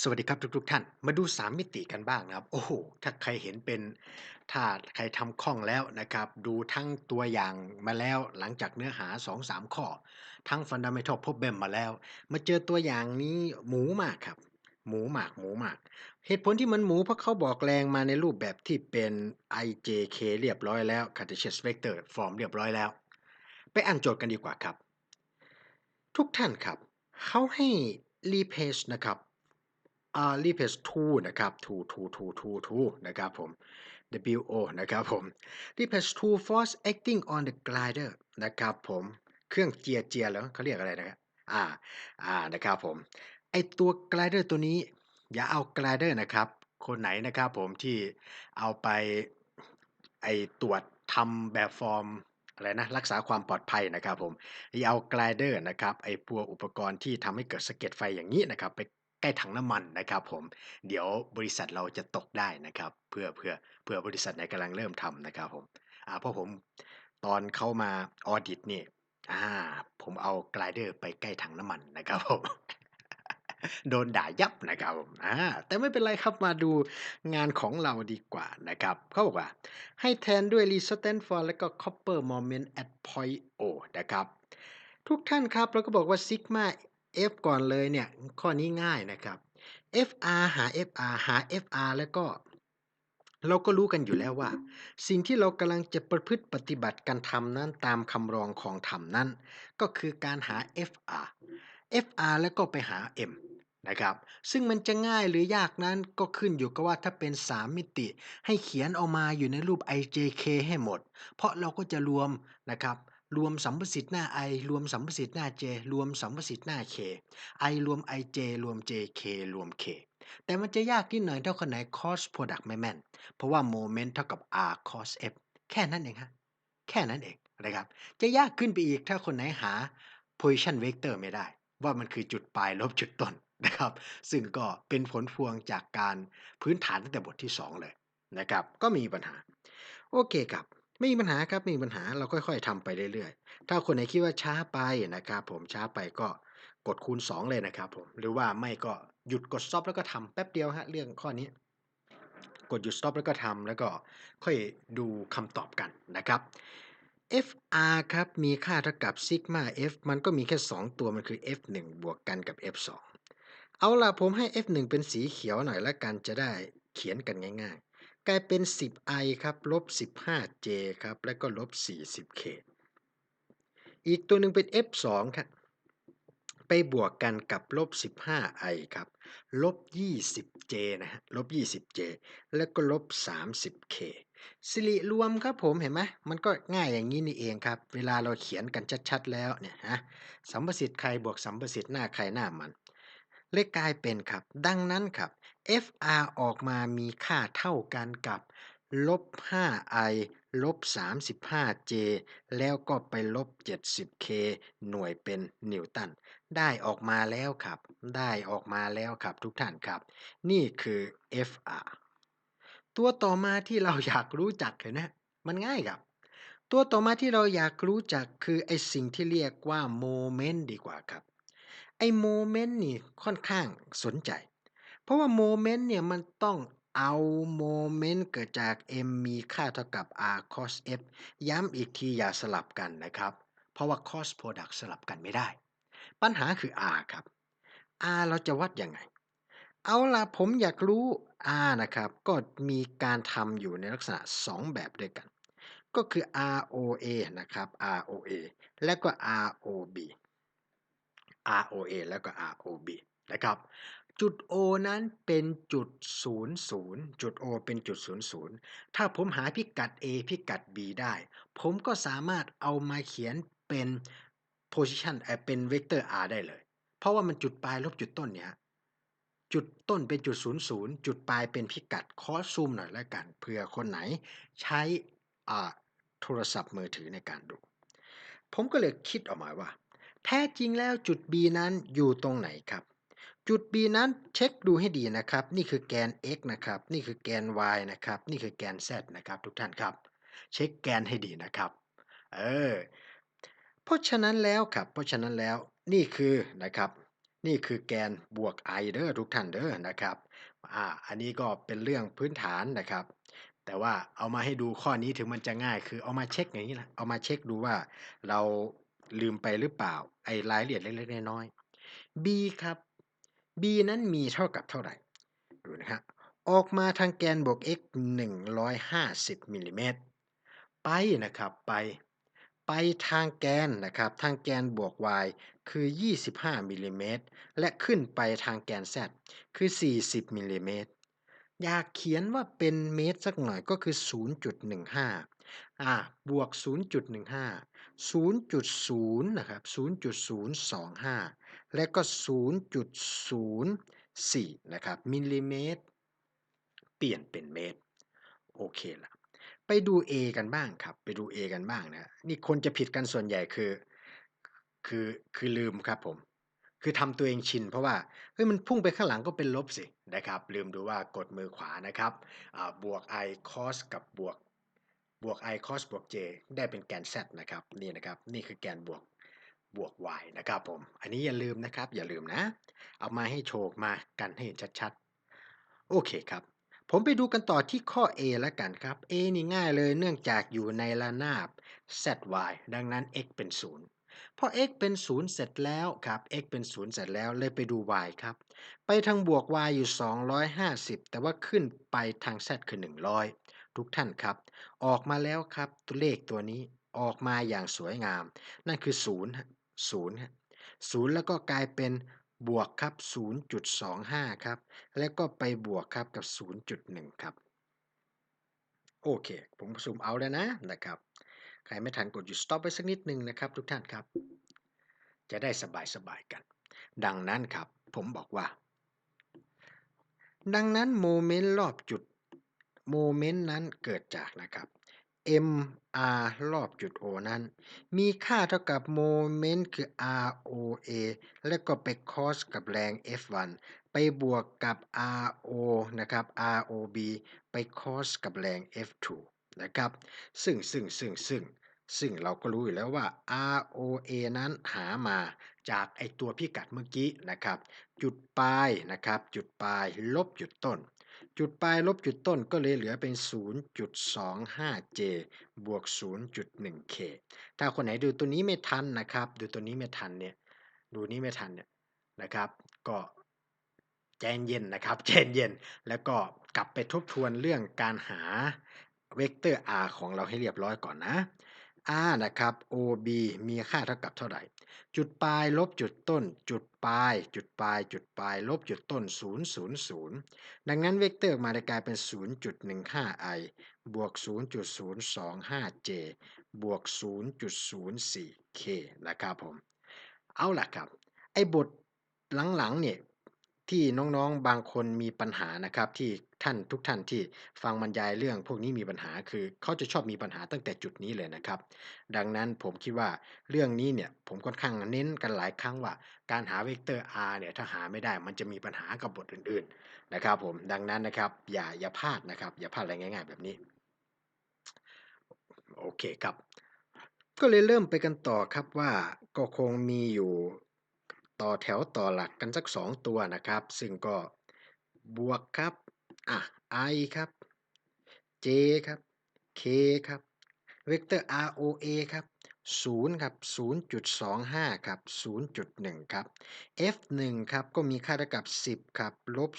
สวัสดีครับทุกๆท่าน มาดู 3 มิติกันบ้างนะครับ โอ้โฮถ้าใครเห็นเป็น ถ้าใครทำคล่องแล้วนะครับ ดูทั้งตัวอย่างมาแล้วหลังจากเนื้อหา 2-3 ข้อ ทั้ง Fundamental Problem มาแล้ว มาเจอตัวอย่างนี้หมูมากครับ หมูมากหมูมาก เหตุผลที่มันหมูเพราะเขาบอกแรงมาในรูปแบบที่เป็น IJK เรียบร้อยแล้ว Cartesian Vector Form เรียบร้อยแล้ว ไปอ่านโจทย์กันดีกว่าครับ ทุกท่านครับ เขาให้ replace นะครับ อ่า replace to นะครับ to to to to to นะครับผม WO นะครับผม replace to force acting on the glider นะครับผมเครื่องเจียเจียเหรอเขาเรียกอะไรนะครับอ่าอ่านะครับผมไอตัว glider ตัวนี้ อย่าเอา glider นะครับ คนไหนนะครับผมที่เอาไปไอตรวจทำแบบฟอร์มอะไรนะรักษาความปลอดภัยนะครับผมอย่าเอา glider นะครับไอ้พวกอุปกรณ์ที่ทำให้เกิดสะเก็ดไฟอย่างงี้นะครับ ไป ใกล้ถังน้ำมันนะครับผมเดี๋ยวบริษัทเราจะตกได้นะครับ เพื่อเพื่อเผื่อบริษัทไหนกำลังเริ่มทำนะครับผมอ่าเพราะผมตอนเข้ามาออดิตนี่อาผมเอา glider ไปใกล้ถังน้ำมันนะครับผมโดนด่ายับนะครับผมอาแต่ไม่เป็นไรครับมาดูงานของเราดีกว่านะครับเขาบอกว่า ให้แทนด้วย resistance for แล้วก็ copper moment at point O นะครับ ทุกท่านครับเราก็บอกว่า sigma F ก่อนเลยเนี่ย ข้อนี้ง่ายนะครับ FR หา FR หา FR แล้วก็ เราก็รู้กันอยู่แล้วว่า สิ่งที่เรากำลังจะประพฤติปฏิบัติการทำนั้นตามคำรองของธรรมนั้น ก็คือการหา FR FR แล้วก็ไปหา M นะครับ ซึ่งมันจะง่ายหรือยากนั้นก็ขึ้นอยู่กับว่าถ้าเป็น 3 มิติ ให้เขียนออกมาอยู่ในรูป IJK ให้หมด เพราะเราก็จะรวมนะครับ รวมสัมประสิทธิ์หน้า I รวมสัมประสิทธิ์หน้า J รวมสัมประสิทธิ์หน้า K I รวม IJ รวม JK รวม K แต่มันจะยากนิดหน่อยถ้าคนไหน Cross Product ไม่แม่น เพราะว่าโมเมนต์เท่ากับ R cos F แค่นั้นเองครับแค่นั้นเองนะครับ จะยากขึ้นไปอีกถ้าคนไหนหา Position Vector ไม่ได้ ว่ามันคือจุดปลายลบจุดต้นนะครับ ซึ่งก็เป็นผลพวงจากการพื้นฐานตั้งแต่บทที่ 2 เลยนะครับ ก็มีปัญหา โอเคครับ ไม่มีปัญหาครับ ไม่มีปัญหา เราค่อย ๆ ทำไปเรื่อย ๆ ถ้าคนไหนคิดว่าช้าไปนะครับผม ช้าไปก็กดคูณ 2 เลยนะครับผม หรือว่าไม่ก็หยุดกด Stop แล้วก็ทำแป๊บเดียวครับ เรื่องข้อนี้ กดหยุด Stop แล้วก็ทำ แล้วก็ค่อยดูคำตอบกันนะครับ FR ครับ มีค่าเท่ากับ sigma F มันก็มีแค่ 2 ตัว มันคือ F1 บวกกันกับ F2 เอาล่ะผมให้ F1 เป็นสีเขียวหน่อยแล้วกันจะได้เขียนกันง่ายๆ กลายเป็น 10i ครับลบ 15j ครับ แล้วก็ลบ 40k อีกตัวหนึ่งเป็น F2 ครับ ไปบวกกันกับลบ 15i ครับ ลบ 20j นะฮะ ลบ 20j แล้วก็ลบ 30k สิริรวมครับผมเห็นไหมมันก็ง่ายอย่างนี้นี่เองครับ เวลาเราเขียนกันชัดๆแล้วเนี่ยฮะสัมประสิทธิ์ใครบวกสัมประสิทธิ์หน้าใครหน้ามัน เลยกลายเป็นครับ ดังนั้นครับ FR ออกมามีค่าเท่ากันกับลบ 5i ลบ 35j แล้วก็ไปลบ 70k หน่วยเป็นนิวตัน ได้ออกมาแล้วครับ ได้ออกมาแล้วครับทุกท่านครับ นี่คือ FR ตัวต่อมาที่เราอยากรู้จักเห็นไหมมันง่ายครับ ตัวต่อมาที่เราอยากรู้จักคือไอสิ่งที่เรียกว่าโมเมนต์ดีกว่าครับ ไอโมเมนต์นี่ค่อนข้างสนใจ เพราะว่าโมเมนต์เนี่ยมันต้องเอาโมเมนต์เกิดจาก m มีค่าเท่ากับ r cos f ย้ำอีกทีอย่าสลับกันนะครับ เพราะว่า cross product สลับกันไม่ได้ ปัญหาคือ r ครับ r เราจะวัดยังไง เอาล่ะผมอยากรู้ r นะครับ ก็มีการทำอยู่ในลักษณะ 2 แบบด้วยกัน ก็คือ ROA นะครับ ROA และก็ ROB ROA แล้วก็ ROB นะครับ จุด O นั้นเป็นจุด00จุด O เป็นจุด00ถ้าผมหาพิกัด A พิกัด B ได้ ผมก็สามารถเอามาเขียนเป็น position เอ่อเป็นเวกเตอร์ r ได้เลย เพราะว่ามันจุดปลายลบจุดต้นเนี่ยจุดต้นเป็นจุด00จุดปลายเป็นพิกัดขอซูมหน่อยแล้วกันเผื่อคนไหนใช้อ่าโทรศัพท์มือถือในการดู ผมก็เลยคิดออกมาว่า แท้จริงแล้วจุด B นั้นอยู่ตรงไหนครับ จุด B นั้นเช็คดูให้ดีนะครับ นี่คือแกน x นะครับ นี่คือแกน y นะครับ นี่คือแกน z นะครับ ทุกท่านครับ เช็คแกนให้ดีนะครับ เออ เพราะฉะนั้นแล้วครับ เพราะฉะนั้นแล้วนี่คือนะครับ นี่คือแกนบวก i เด้อทุกท่านเด้อนะครับ อ่า อันนี้ก็เป็นเรื่องพื้นฐานนะครับ แต่ว่าเอามาให้ดูข้อนี้ถึงมันจะง่าย คือเอามาเช็คอย่างนี้นะ เอามาเช็คดูว่าเราลืมไปหรือเปล่า ไอ้รายละเอียดเล็กๆน้อยๆ b ครับ b นั้นมีเท่ากับเท่าไหร่ดูนะฮะออกมาทางแกนบวก x 150มิลลิเมตรไปนะครับไป ไปทางแกนนะครับ ทางแกนบวก y คือ 25มิลลิเมตรและขึ้นไปทางแกน z คือ 40มิลลิเมตรอยากเขียนว่าเป็นเมตรสักหน่อยก็คือ 0.15 อ่า บวก 0.15 0.0 นะครับ 0.025 และก็ 0.04 นะครับ มิลลิเมตร เปลี่ยนเป็นเมตร โอเคละไปดู A กันบ้างครับ ไปดู A กันบ้างนะ นี่คนจะผิดกันส่วนใหญ่คือ คือ คือลืมครับผม คือทำตัวเองชินเพราะว่า เฮ้ย มันพุ่งไปข้างหลังก็เป็นลบสินะครับ ลืมดูว่ากดมือขวานะครับบวก i cos กับบวกบวก i cos บวก j ได้เป็นแกน z นะครับ นี่นะครับ นี่คือแกนบวก บวก y นะครับผม อันนี้อย่าลืมนะครับ อย่าลืมนะ เอามาให้โชว์มากันให้เห็นชัดๆ โอเคครับ ผมไปดูกันต่อที่ข้อ A แล้วกันครับ A นี่ง่ายเลยเนื่องจากอยู่ในระนาบ zy ดังนั้น x เป็น 0 พอ x เป็น 0 เสร็จแล้วครับ x เป็น 0 เสร็จแล้วเลยไปดู y ครับ ไปทางบวก y อยู่ 250 แต่ว่าขึ้นไปทาง z คือ 100 ทุกท่านครับ ออกมาแล้วครับตัวเลขตัวนี้ออกมาอย่างสวยงาม นั่นคือ 0 0 0แล้วก็กลายเป็นบวกครับ0.25 ครับ แล้วก็ไปบวกครับกับ 0.1 ครับ โอเค ผมซูมเอาแล้วนะนะครับ ใครไม่ทันกดหยุด stop ไปสักนิดหนึ่งนะครับ ทุกท่านครับ จะได้สบายๆกัน ดังนั้นครับ ผมบอกว่า ดังนั้นโมเมนต์รอบจุดโมเมนต์นั้นเกิดจากนะครับ m r รอบจุด o นั้น มีค่าเท่ากับโมเมนต์คือ r o a และก็ไป cos กับแรง f1 ไปบวกกับ r o นะครับ r o b ไป cos กับแรง f2 นะครับ ซึ่งซึ่งซึ่งซึ่งซึ่งเราก็รู้อยู่แล้วว่า ROA นั้นหามาจากไอตัวพิกัดเมื่อกี้นะครับ จุดปลายนะครับ จุดปลายลบจุดต้น จุดปลายลบจุดต้นก็เลยเหลือเป็น 0.25J บวก 0.1K ถ้าคนไหนดูตัวนี้ไม่ทันนะครับ ดูตัวนี้ไม่ทันเนี่ย ดูนี้ไม่ทันเนี่ยนะครับ ก็ใจเย็นนะครับใจเย็น แล้วก็กลับไปทบทวนเรื่องการหาเวกเตอร์ r ของเราให้เรียบร้อยก่อนนะ r นะครับ OB มีค่าเท่ากับเท่าไหร่ จุดปลายลบจุดต้น จุดปลาย จุดปลาย จุดปลาย ลบจุดต้น 0 0 0 ดังนั้นเวกเตอร์มาจะกลายเป็น 0.15i บวก 0.025j บวก 0.04k นะครับผม เอาล่ะครับ ไอ้บทหลังๆเนี่ย ที่น้องๆบางคนมีปัญหานะครับ ที่ท่านทุกท่านที่ฟังบรรยายเรื่อง พวกนี้มีปัญหาคือเขาจะชอบมีปัญหาตั้งแต่จุดนี้เลยนะครับ ดังนั้นผมคิดว่าเรื่องนี้เนี่ยผมค่อนข้างเน้นกันหลายครั้งว่า การหาเวกเตอร์ r เนี่ยถ้าหาไม่ได้มันจะมีปัญหากับบทอื่นๆนะครับ ผมดังนั้นนะครับอย่าอย่าพลาดนะครับ อย่าพลาดอะไรง่าย ๆ แบบนี้โอเคครับ ก็เลยเริ่มไปกันต่อครับว่าก็คงมีอยู่ ต่อแถวต่อหลักกันสัก 2 ตัวนะครับ ซึ่งก็บวกครับอะ i ครับ j ครับ k ครับเวกเตอร์ ROA ครับ0ครับ0.25ครับ0.1ครับ f1 ครับก็มีค่าเท่ากับ 10ครับลบ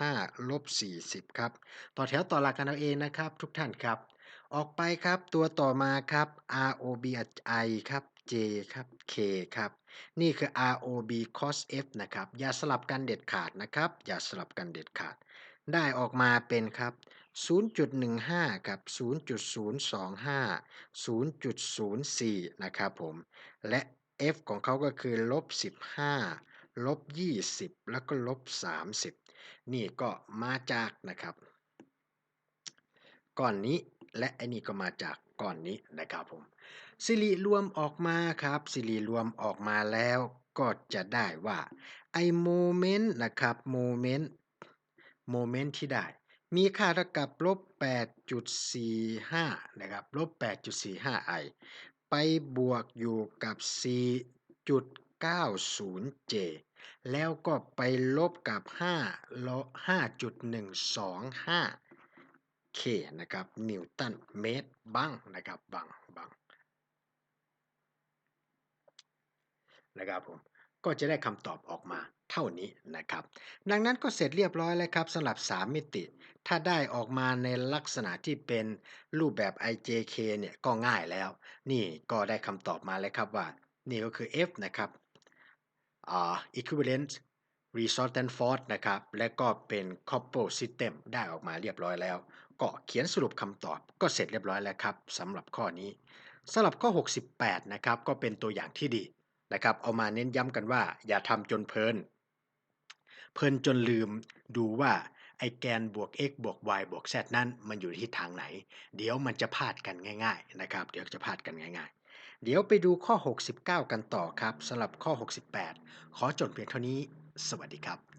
15ลบ40ครับต่อแถวต่อหลักกันเอาเองนะครับ ทุกท่านครับ ออกไปครับตัวต่อมาครับ ROB I ครับ J ครับ K ครับ นี่คือ ROB cos F นะครับ อย่าสลับกันเด็ดขาดนะครับ อย่าสลับกันเด็ดขาด ได้ออกมาเป็นครับ 0.15 กับ 0.025 0.04 นะครับผม และ F ของเขาก็คือลบ 15 ลบ 20 แล้วก็ลบ 30 นี่ก็มาจากนะครับก้อนนี้และไอ้นี่ก็มาจากก้อนนี้นะครับผม สิริรวมออกมาครับ สิริรวมออกมาแล้วก็จะได้ว่าไอโมเมนต์นะครับโมเมนต์โมเมนต์ที่ได้ มีค่าเท่ากับลบ 8.45 นะครับลบ 8.45 i ไปบวกอยู่กับ 4.90j แล้วก็ไปลบกับ5ลบ5.125 k นะครับนิวตันเมตรบังนะครับบังบัง นะครับผมก็จะได้คำตอบออกมาเท่านี้นะครับ ดังนั้นก็เสร็จเรียบร้อยแล้วครับสำหรับ 3 มิติ ถ้าได้ออกมาในลักษณะที่เป็นรูปแบบ IJK เนี่ยก็ง่ายแล้ว นี่ก็ได้คำตอบมาแล้วครับว่า นี่ก็คือ F นะครับอ่า equivalent resultant force นะครับ และก็เป็น couple system ได้ออกมาเรียบร้อยแล้ว ก็เขียนสรุปคำตอบก็เสร็จเรียบร้อยแล้วครับสำหรับข้อนี้สำหรับข้อ 68 นะครับ ก็เป็นตัวอย่างที่ดี นะครับ เอามาเน้นย้ำกันว่า อย่าทำจนเพลิน เพลินจนลืมดูว่าไอแกนบวก x บวก y บวก z นั้นมันอยู่ที่ทางไหน เดี๋ยวมันจะพลาดกันง่าย ๆ นะครับ เดี๋ยวจะพลาดกันง่ายๆ เดี๋ยวไปดูข้อ 69 กันต่อครับสำหรับข้อ 68 ขอจดเพียงเท่านี้ สวัสดีครับ